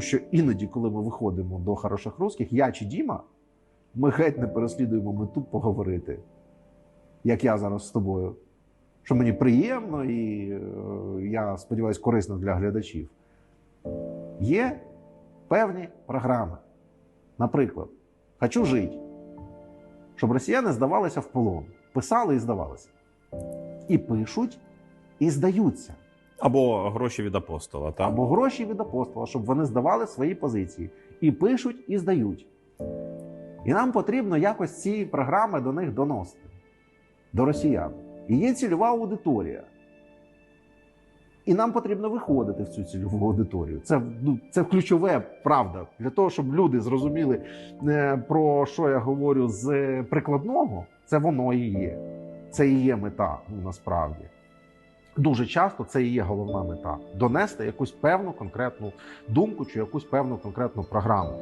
Що іноді, коли ми виходимо до хороших русських, я чи Діма, ми геть не переслідуємо мету поговорити, як я зараз з тобою. Що мені приємно і е, я сподіваюся, корисно для глядачів. Є певні програми. Наприклад, хочу жити, щоб росіяни здавалися в полон. Писали і здавалися. І пишуть, і здаються. Або гроші від апостола, так? Або гроші від апостола, щоб вони здавали свої позиції. І пишуть, і здають. І нам потрібно якось ці програми до них доносити, до росіян. І є цільова аудиторія. І нам потрібно виходити в цю цільову аудиторію. Це, ну, це ключове правда. Для того, щоб люди зрозуміли, е, про що я говорю з прикладного, це воно і є. Це і є мета ну, насправді. Дуже часто це і є головна мета донести якусь певну конкретну думку чи якусь певну конкретну програму.